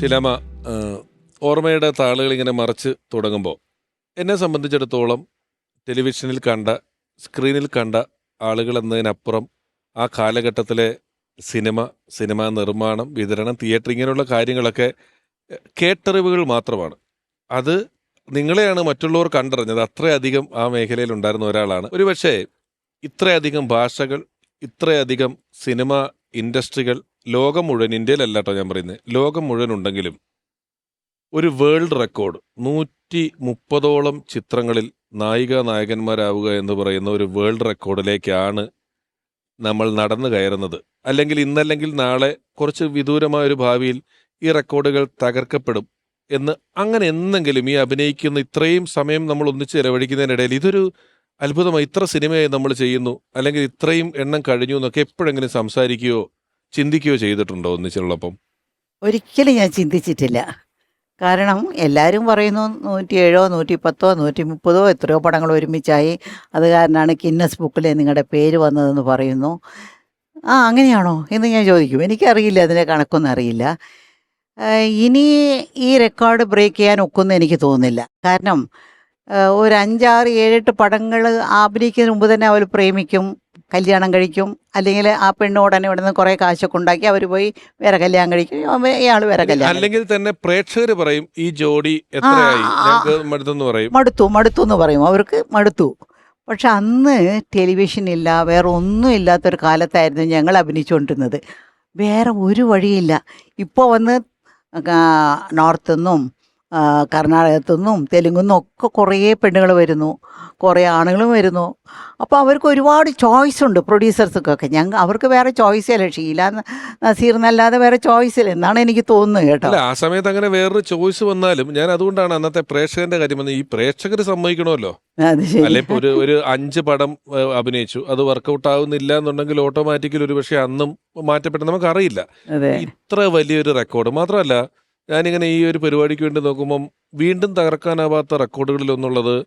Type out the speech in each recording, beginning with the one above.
ശിലാമ ഓർമ്മയുടെ താളുകൾ ഇങ്ങനെ മറച്ച് തുടങ്ങുമ്പോൾ എന്നെ സംബന്ധിച്ചിടത്തോളം ടെലിവിഷനിൽ കണ്ട സ്ക്രീനിൽ കണ്ട ആളുകൾ എന്നതിനപ്പുറം ആ കാലഘട്ടത്തിലെ സിനിമ സിനിമാ നിർമ്മാണം വിതരണം തിയേറ്റർ ഇങ്ങനെയുള്ള കാര്യങ്ങളൊക്കെ കേട്ടറിവുകൾ മാത്രമാണ്. അത് നിങ്ങളെയാണ് മറ്റുള്ളവർ കണ്ടറിഞ്ഞത്. അത്രയധികം ആ മേഖലയിൽ ഉണ്ടായിരുന്ന ഒരാളാണ്. ഒരുപക്ഷേ ഇത്രയധികം ഭാഷകൾ ഇത്രയധികം സിനിമ ഇൻഡസ്ട്രികൾ ലോകം മുഴുവൻ ഇന്ത്യയിലല്ല കേട്ടോ ഞാൻ പറയുന്നത് ലോകം മുഴുവൻ ഉണ്ടെങ്കിലും ഒരു വേൾഡ് റെക്കോർഡ് നൂറ്റി മുപ്പതോളം ചിത്രങ്ങളിൽ നായിക നായകന്മാരാവുക എന്ന് പറയുന്ന ഒരു വേൾഡ് റെക്കോർഡിലേക്കാണ് നമ്മൾ നടന്നു കയറുന്നത്. അല്ലെങ്കിൽ ഇന്നല്ലെങ്കിൽ നാളെ കുറച്ച് വിദൂരമായ ഒരു ഭാവിയിൽ ഈ റെക്കോർഡുകൾ തകർക്കപ്പെടും എന്ന് അങ്ങനെ എന്തെങ്കിലും ഈ അഭിനയിക്കുന്ന ഇത്രയും സമയം നമ്മൾ ഒന്നിച്ച് ചെലവഴിക്കുന്നതിനിടയിൽ ഇതൊരു അത്ഭുതമായി ഇത്ര സിനിമയായി നമ്മൾ ചെയ്യുന്നു അല്ലെങ്കിൽ ഇത്രയും എണ്ണം കഴിഞ്ഞു എന്നൊക്കെ എപ്പോഴെങ്കിലും സംസാരിക്കുകയോ ചിന്തിക്കുകയോ ചെയ്തിട്ടുണ്ടോ ഒന്നിച്ചുള്ളപ്പം? ഒരിക്കലും ഞാൻ ചിന്തിച്ചിട്ടില്ല. കാരണം എല്ലാവരും പറയുന്നു നൂറ്റി പത്തോ നൂറ്റി മുപ്പതോ എത്രയോ പടങ്ങൾ ഒരുമിച്ചായി. അത് കാരണമാണ് കിന്നസ് ബുക്കിൽ നിങ്ങളുടെ പേര് വന്നതെന്ന് പറയുന്നു. ആ അങ്ങനെയാണോ എന്ന് ഞാൻ ചോദിക്കും. എനിക്കറിയില്ല അതിന്റെ കണക്കൊന്നും അറിയില്ല. ഇനി ഈ റെക്കോർഡ് ബ്രേക്ക് ചെയ്യാൻ ഒക്കുമെന്ന് എനിക്ക് തോന്നുന്നില്ല. കാരണം ഒരു അഞ്ചാറ് ഏഴെട്ട് പടങ്ങൾ ആഭിനയിക്കുന്നതിന് മുമ്പ് തന്നെ അവർ പ്രേമിക്കും. കല്യാണം കഴിക്കും. അല്ലെങ്കിൽ ആ പെണ്ണ് ഉടനെ ഇവിടെ നിന്ന് കുറേ കാശൊക്കെ ഉണ്ടാക്കി അവർ പോയി വേറെ കല്യാണം കഴിക്കും. ഇയാൾ വേറെ കല്യാണം അല്ലെങ്കിൽ തന്നെ പ്രേക്ഷകർ പറയും ഈ ജോഡി മടുത്തു മടുത്തു എന്ന് പറയും. അവർക്ക് മടുത്തു. പക്ഷെ അന്ന് ടെലിവിഷൻ ഇല്ല വേറെ ഒന്നും ഇല്ലാത്തൊരു കാലത്തായിരുന്നു ഞങ്ങൾ അഭിനയിച്ചുകൊണ്ടിരുന്നത്. വേറെ ഒരു വഴിയില്ല. ഇപ്പോൾ വന്ന് നോർത്ത് നിന്നും ആ, കർണാടകത്തു നിന്നും തെലുങ്കിൽ നിന്നും ഒക്കെ കുറേ പെണ്ണുകൾ വരുന്നു. കുറേ ആണുങ്ങളും വരുന്നു. അപ്പോൾ അവർക്ക് ഒരുപാട് ചോയ്സ് ഉണ്ട് പ്രൊഡ്യൂസേഴ്സൊക്കെ ഞങ്ങൾ അവർക്ക് വേറെ ചോയ്സ് ഇല്ല ഷീല നസീർ എന്നല്ലാതെ വേറെ ചോയ്സ് ഇല്ല എന്നാണ് എനിക്ക് തോന്നുന്നത് കേട്ടോ. അല്ല ആ സമയത്ത് അങ്ങനെ വേറൊരു ചോയ്സ് വന്നാലും ഞാൻ അതുകൊണ്ടാണ് അന്നത്തെ പ്രേക്ഷകന്റെ കാര്യം ഈ പ്രേക്ഷകർ സമ്മതിക്കണമല്ലോ. അല്ലെ ഒരു ഒരു അഞ്ച് പടം അഭിനയിച്ചു. അത് വർക്കൗട്ട് ആവുന്നില്ല എന്നുണ്ടെങ്കിൽ ഓട്ടോമാറ്റിക്കലി ഒരു പക്ഷേ അന്നും മാറ്റപ്പെട്ട നമുക്ക് അറിയില്ല ഇത്ര വലിയൊരു റെക്കോർഡ് മാത്രമല്ല ഞാനിങ്ങനെ ഈ ഒരു പരിപാടിക്ക് വേണ്ടി നോക്കുമ്പം വീണ്ടും തകർക്കാനാവാത്ത റെക്കോർഡുകളിൽ ഒന്നുള്ളത്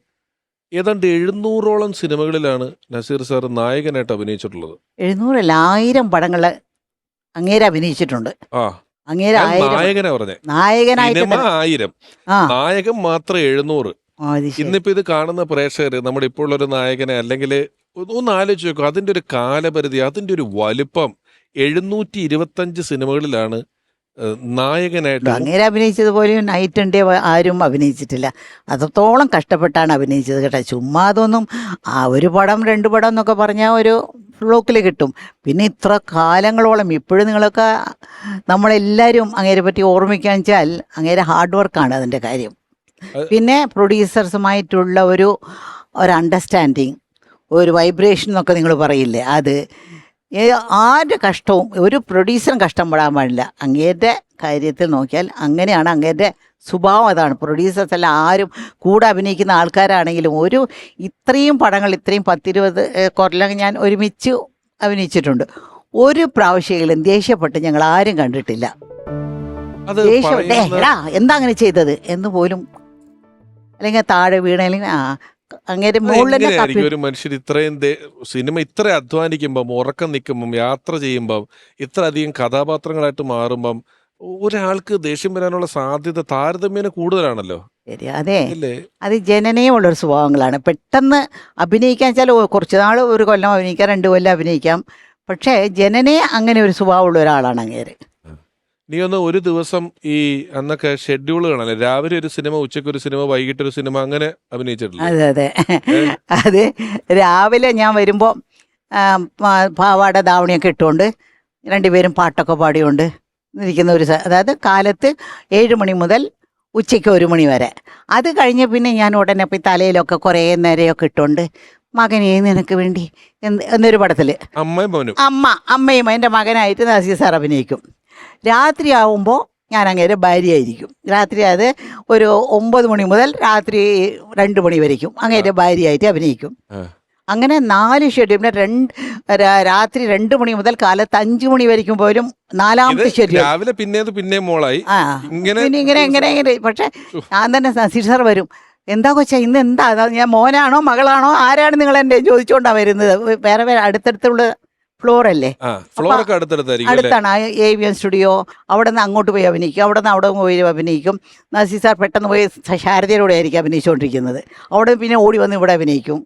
ഏതാണ്ട് എഴുന്നൂറോളം സിനിമകളിലാണ് നസീർ സാർ നായകനായിട്ട് അഭിനയിച്ചിട്ടുള്ളത്. എഴുന്നൂറല്ല ആയിരം പടങ്ങൾ അങ്ങേരെ അഭിനയിച്ചിട്ടുണ്ട്. ആ. അങ്ങേരെ ഞാൻ ആയിരം നായകനാ പറഞ്ഞേ. നായകനായിട്ട് സിനിമ ആയിരം. ആ. നായകൻ മാത്രം എഴുന്നൂറ്. ആ, അത് ശരി. ഇന്നിപ്പോ ഇത് കാണുന്ന പ്രേക്ഷകർ നമ്മുടെ ഇപ്പോൾ ഉള്ള ഒരു നായകനെ അല്ലെങ്കിൽ ഒന്ന് ആലോചിച്ച് നോക്കും അതിന്റെ ഒരു കാലപരിധി അതിന്റെ ഒരു വലുപ്പം എഴുന്നൂറ്റി ഇരുപത്തഞ്ച് സിനിമകളിലാണ് നായകനായിട്ട് അങ്ങേരെ അഭിനയിച്ചതുപോലെ നൈറ്റ് ഡേ ആരും അഭിനയിച്ചിട്ടില്ല. അത്രത്തോളം കഷ്ടപ്പെട്ടാണ് അഭിനയിച്ചത് കേട്ടോ. ചുമ്മാ അതൊന്നും ആ ഒരു പടം രണ്ട് പടം എന്നൊക്കെ പറഞ്ഞാൽ ഒരു ബ്ലോക്കിൽ കിട്ടും. പിന്നെ ഇത്ര കാലങ്ങളോളം ഇപ്പോഴും നിങ്ങളൊക്കെ നമ്മളെല്ലാവരും അങ്ങേരെ പറ്റി ഓർമ്മിക്കാൻ വെച്ചാൽ അങ്ങേരെ ഹാർഡ് വർക്കാണ് അതിന്റെ കാര്യം. പിന്നെ പ്രൊഡ്യൂസേഴ്സുമായിട്ടുള്ള ഒരു ഒരു അണ്ടർസ്റ്റാൻഡിങ് ഒരു വൈബ്രേഷൻ എന്നൊക്കെ നിങ്ങൾ പറയില്ലേ? അത് ആരുടെ കഷ്ടവും ഒരു പ്രൊഡ്യൂസറും കഷ്ടപ്പെടാൻ പാടില്ല. അങ്ങേരുടെ കാര്യത്തിൽ നോക്കിയാൽ അങ്ങനെയാണ് അങ്ങേരുടെ സ്വഭാവം അതാണ്. പ്രൊഡ്യൂസേഴ്സ് അല്ല ആരും കൂടെ അഭിനയിക്കുന്ന ആൾക്കാരാണെങ്കിലും ഒരു ഇത്രയും പടങ്ങൾ ഇത്രയും പത്തിരുപത് കൊല്ലം ഞാൻ ഒരുമിച്ച് അഭിനയിച്ചിട്ടുണ്ട്. ഒരു പ്രാവശ്യമെങ്കിലും ദേഷ്യപ്പെട്ട് ഞങ്ങൾ ആരും കണ്ടിട്ടില്ല. അത് ദേഷ്യം "ഡേ, പറയുന്ന എടാ എന്താ അങ്ങനെ ചെയ്തത്? എന്ന് പോലും അല്ലെങ്കിൽ താഴെ വീണ അല്ലെങ്കിൽ ആ അങ്ങനെ എങ്ങനെയായിരിക്കും ഒരു മനുഷ്യർ ഇത്രയും സിനിമ ഇത്ര അധ്വാനിക്കുമ്പം ഉറക്കം നിൽക്കുമ്പം യാത്ര ചെയ്യുമ്പം ഇത്ര അധികം കഥാപാത്രങ്ങളായിട്ട് മാറുമ്പം ഒരാൾക്ക് ദേഷ്യം വരാനുള്ള സാധ്യത താരതമ്യേന കൂടുതലാണല്ലോ. ശരി അതെ. അത് ജനനീയമുള്ള ഒരു സ്വഭാവങ്ങളാണ്. പെട്ടെന്ന് അഭിനയിക്കാൻ വെച്ചാൽ കുറച്ച് നാൾ ഒരു കൊല്ലം അഭിനയിക്കാം രണ്ട് കൊല്ലം അഭിനയിക്കാം. പക്ഷേ ജനനെ അങ്ങനെ ഒരു സ്വഭാവമുള്ള ഒരാളാണ് അങ്ങേര്. നീ ഒന്ന് ഒരു ദിവസം ഈ അന്നൊക്കെ ഷെഡ്യൂൾ കാണല്ലേ? രാവിലെ ഒരു സിനിമ ഉച്ചയ്ക്ക് ഒരു സിനിമ വൈകിട്ട് ഒരു സിനിമ അങ്ങനെ അഭിനയിച്ചിട്ടില്ല? അതെ അതെ. അത് രാവിലെ ഞാൻ വരുമ്പോൾ പാവാട ദാവണിയൊക്കെ ഇട്ടുകൊണ്ട് രണ്ടുപേരും പാട്ടൊക്കെ പാടിയോണ്ട് ഇരിക്കുന്ന ഒരു സ- അതായത് കാലത്ത് ഏഴ് മണി മുതൽ ഉച്ചയ്ക്ക് ഒരു മണി വരെ. അത് കഴിഞ്ഞ് പിന്നെ ഞാൻ ഉടനെ പോയി തലയിലൊക്കെ കുറേ നേരെയൊക്കെ ഇട്ടുകൊണ്ട് മകനെ നിനക്ക് വേണ്ടി എന്ന് എന്നൊരു പടത്തിൽ അമ്മയും മോനും. അമ്മ അമ്മയും എന്റെ മകനായിട്ട് നസീർ സാർ അഭിനയിക്കും. രാത്രി ആവുമ്പോൾ ഞാൻ അങ്ങേരെ ഭാര്യയായിരിക്കും. രാത്രി അത് ഒരു ഒമ്പത് മണി മുതൽ രാത്രി രണ്ട് മണി വരയ്ക്കും അങ്ങേരെ ഭാര്യയായിട്ട് അഭിനയിക്കും. അങ്ങനെ നാല് ഷെഡ്യൂൾ പിന്നെ രണ്ട് രാത്രി രണ്ട് മണി മുതൽ കാലത്ത് അഞ്ചു മണി വരയ്ക്കും പോലും നാലാമത്തെ ഷെഡ്യൂൾ രാവിലെ പിന്നെ പിന്നെയും മോളായി ഇങ്ങനെ പിന്നെ ഇങ്ങനെ ഇങ്ങനെ ഇങ്ങനെ. പക്ഷെ ഞാൻ തന്നെ നസീർ സാർ വരും. എന്താ കൊച്ചാ ഇന്ന് എന്താ? ഞാൻ മോനാണോ മകളാണോ? ആരാണ് നിങ്ങൾ എന്റെ ചോദിച്ചുകൊണ്ടാണ് വരുന്നത്? വേറെ വേറെ അടുത്തടുത്തുള്ള ഫ്ലോർ അല്ലേ? ഫ്ലോർ അടുത്താണ്. എ വി എൻ സ്റ്റുഡിയോ അവിടെ നിന്ന് അങ്ങോട്ട് പോയി അഭിനയിക്കും. അവിടെ നിന്ന് അവിടെ പോയി അഭിനയിക്കും. നസീർ സാർ പെട്ടെന്ന് പോയി ശാരദയിലൂടെ ആയിരിക്കും അഭിനയിച്ചുകൊണ്ടിരിക്കുന്നത് അവിടെ പിന്നെ ഓടി വന്ന് ഇവിടെ അഭിനയിക്കും.